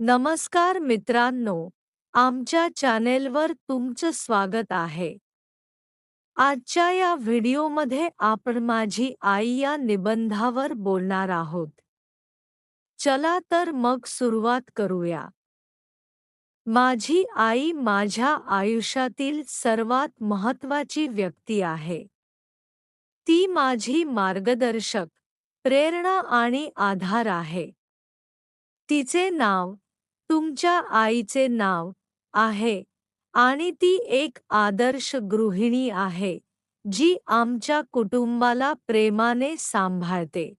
नमस्कार मित्रांनो आमच्या चॅनेलवर तुमचं स्वागत आहे. आजच्या या व्हिडिओमध्ये आपण माझी आई या निबंधावर बोलणार आहोत. चला तर मग सुरुवात करूया. माझी आई माझ्या आयुष्यातील सर्वात महत्वाची व्यक्ती आहे. ती माझी मार्गदर्शक प्रेरणा आणि आधार आहे. तिचे नाव तुमच्या आईचे नाव आहे आणि ती एक आदर्श गृहिणी आहे जी आमच्या कुटुंबाला प्रेमाने सांभाळते.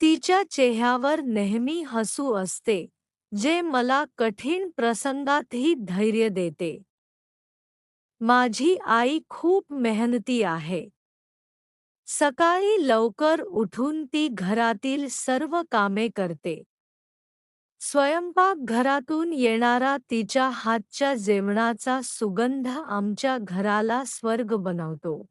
तिच्या चेहऱ्यावर नेहमी हसू असते जे मला कठीण प्रसंगातही धैर्य देते. माझी आई खूप मेहनती आहे. सकाळी लवकर उठून ती घरातील सर्व कामे करते. स्वयंपाक घरातून येणारा तिच्या हातच्या जेवणाचा सुगंध आमच्या घराला स्वर्ग बनवतो.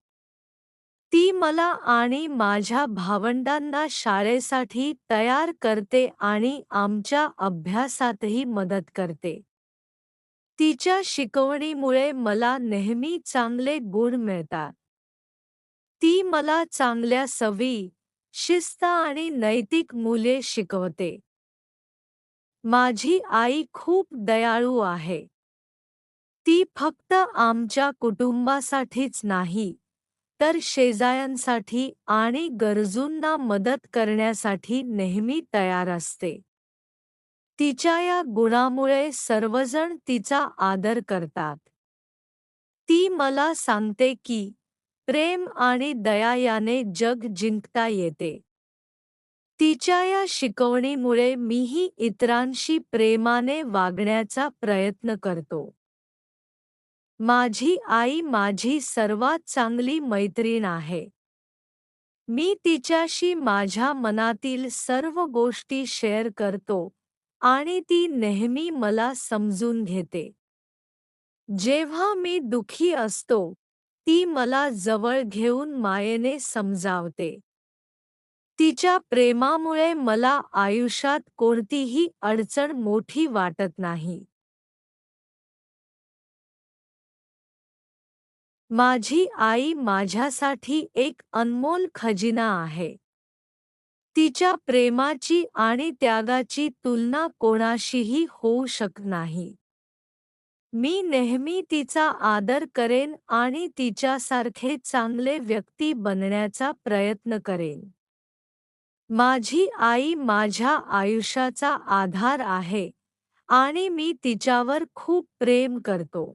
ती मला आणि माझ्या भावंडांना शाळेसाठी तयार करते आणि आमच्या अभ्यासातही मदत करते. तिच्या शिकवणीमुळे मला नेहमी चांगले गुण मिळतात. ती मला चांगल्या सवी शिस्त आणि नैतिक मूल्ये शिकवते. माझी आई खूप दयाळू आहे. ती फक्त आमच्या कुटुंबासाठीच नाही तर शेजायांसाठी आणि गरजूंना मदत करण्यासाठी नेहमी तयार असते. तिच्या या गुणामुळे सर्वजण तिचा आदर करतात. ती मला सांगते की प्रेम आणि दया याने जग जिंकता येते. तिच्या या शिकवणीमुळे मीही इतरांशी प्रेमाने वागण्याचा प्रयत्न करतो. माझी आई माझी सर्वात चांगली मैत्रीण आहे. मी तिच्याशी माझ्या मनातील सर्व गोष्टी शेअर करतो आणि ती नेहमी मला समजून घेते. जेव्हा मी दुखी असतो ती मला जवळ घेऊन मायेने समजावते. तिच्या प्रेमामुळे मला आयुष्यात कोणतीही अडचण मोठी वाटत नाही. माझी आई माझ्यासाठी एक अनमोल खजिना आहे. तिच्या प्रेमाची आणि त्यागाची तुलना कोणाशीही होऊ शक नाही. मी नेहमी तिचा आदर करेन आणि तिच्यासारखे चांगले व्यक्ती बनण्याचा प्रयत्न करेन. माझी आई माझ्या आयुष्याचा आधार आहे आणि मी तिच्यावर खूप प्रेम करतो.